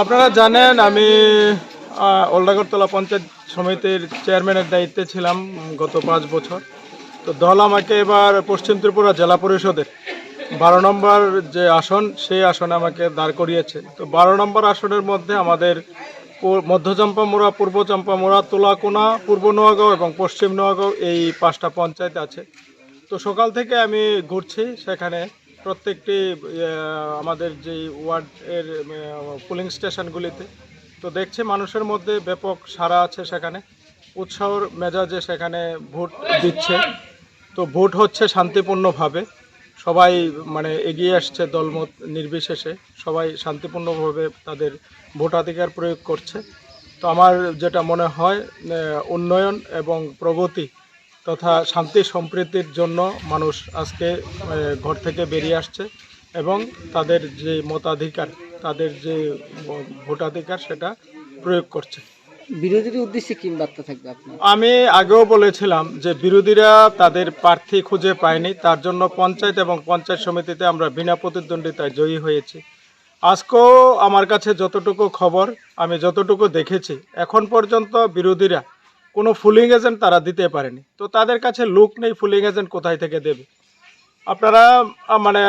আপনারা জানেন, আমি ওল্ডাগরতলা পঞ্চায়েত সমিতির চেয়ারম্যানের দায়িত্বে ছিলাম গত পাঁচ বছর। তো দল আমাকে এবার পশ্চিম ত্রিপুরা জেলা পরিষদের বারো নম্বর যে আসন, সেই আসনে আমাকে দাঁড় করিয়েছে। তো বারো নম্বর আসনের মধ্যে আমাদের মধ্য চম্পামুড়া পূর্ব চম্পামুড়া তোলাকোনা, পূর্ব নোয়াগাঁও এবং পশ্চিম নোয়াগাঁও এই পাঁচটা পঞ্চায়েত আছে। তো সকাল থেকে আমি ঘুরছি সেখানে। প্রত্যেকটি আমাদের যে ওয়ার্ডের পুলিং স্টেশনগুলিতে। তো দেখছি মানুষের মধ্যে ব্যাপক সারা আছে সেখানে। উৎসাহর মেজাজে সেখানে ভোট দিচ্ছে। তো ভোট হচ্ছে শান্তিপূর্ণভাবে। সবাই মানে এগিয়ে আসছে দলমত নির্বিশেষে। সবাই শান্তিপূর্ণভাবে তাদের ভোটাধিকার প্রয়োগ করছে। তো আমার যেটা মনে হয় উন্নয়ন এবং প্রগতি তথা শান্তি সম্প্রীতির জন্য মানুষ আজকে ঘর থেকে বেরিয়ে আসছে এবং তাদের যে মতাধিকার তাদের যে ভোটাধিকার সেটা প্রয়োগ করছে। বিরোধীদের উদ্দেশ্যে কি বার্তা থাকবে আপনার? আমি আগেও বলেছিলাম যে বিরোধীরা তাদের প্রার্থী খুঁজে পায়নি তার জন্য পঞ্চায়েত এবং পঞ্চায়েত সমিতিতে আমরা বিনা প্রতিদ্বন্দ্বিতায় জয়ী হয়েছি। আজকেও আমার কাছে যতটুকু খবর আমি যতটুকু দেখেছি এখন পর্যন্ত বিরোধীরা কোনো ফুলিং এজেন্ট তারা দিতে পারেনি। তো তাদের কাছে লোক নেই ফুলিং এজেন্ট কোথায় থেকে দেবে? আপনারা মানে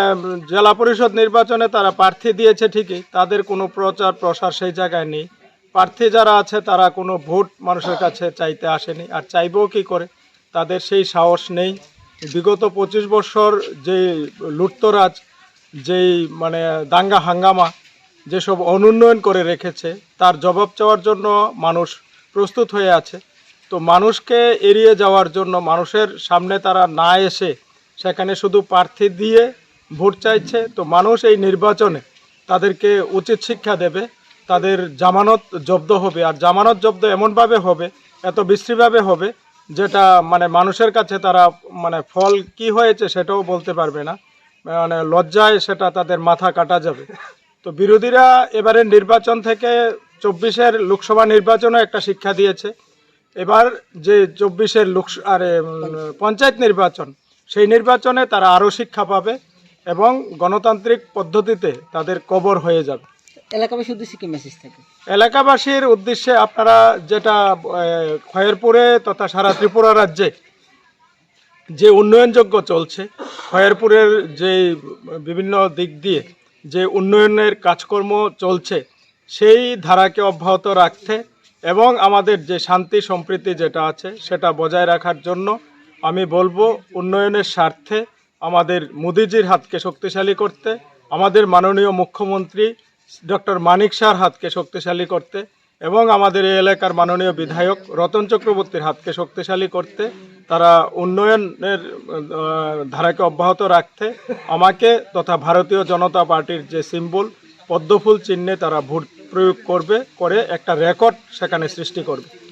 জেলা পরিষদ নির্বাচনে তারা প্রার্থী দিয়েছে ঠিকই, তাদের কোনো প্রচার প্রসার সেই জায়গায় নেই। প্রার্থী যারা আছে তারা কোনো ভোট মানুষের কাছে চাইতে আসেনি, আর চাইবেও কি করে? তাদের সেই সাহস নেই। বিগত পঁচিশ বছর যে লুটতরাজ, যেই মানে দাঙ্গা হাঙ্গামা, যেসব অনুন্নয়ন করে রেখেছে, তার জবাব চাওয়ার জন্য মানুষ প্রস্তুত হয়ে আছে। তো মানুষকে এড়িয়ে যাওয়ার জন্য মানুষের সামনে তারা না এসে সেখানে শুধু প্রার্থী দিয়ে ভোট চাইছে, তো মানুষ এই নির্বাচনে তাদেরকে উচিত শিক্ষা দেবে, তাদের জামানত জব্দ হবে। আর জামানত জব্দ এমনভাবে হবে, এত বিশ্রীভাবে হবে, যেটা মানে মানুষের কাছে তারা মানে ফল কি হয়েছে সেটাও বলতে পারবে না। মানে লজ্জায় সেটা তাদের মাথা কাটা যাবে। তো বিরোধীরা এবারে নির্বাচন থেকে চব্বিশের লোকসভা নির্বাচনও একটা শিক্ষা দিয়েছে। এবার যে চব্বিশের লোক আরে পঞ্চায়েত নির্বাচন সেই নির্বাচনে তারা আরও শিক্ষা পাবে এবং গণতান্ত্রিক পদ্ধতিতে তাদের কবর হয়ে যাবে। এলাকাবাসীর উদ্দেশ্যে কি মেসেজ থাকে? এলাকাবাসীর উদ্দেশ্যে আপনারা যেটা খয়েরপুরে তথা সারা ত্রিপুরা রাজ্যে যে উন্নয়নযোগ্য চলছে খয়েরপুরের যে বিভিন্ন দিক দিয়ে যে উন্নয়নের কাজকর্ম চলছে সেই ধারাকে অব্যাহত রাখতে এবং আমাদের যে শান্তি সম্প্রীতি যেটা আছে, সেটা বজায় রাখার জন্য আমি বলব উন্নয়নের স্বার্থে আমাদের মোদিজির হাতকে শক্তিশালী করতে, আমাদের মাননীয় মুখ্যমন্ত্রী ডক্টর মানিক শাহর হাতকে শক্তিশালী করতে এবং আমাদের এই এলাকার মাননীয় বিধায়ক রতন চক্রবর্তীর হাতকে শক্তিশালী করতে, তারা উন্নয়নের ধারাকে অব্যাহত রাখতে, আমাকে তথা ভারতীয় জনতা পার্টির যে সিম্বল, পদ্মফুল চিহ্নে তারা ভোট প্রয়োগ করবে করে একটা রেকর্ড সেখানে সৃষ্টি করবে।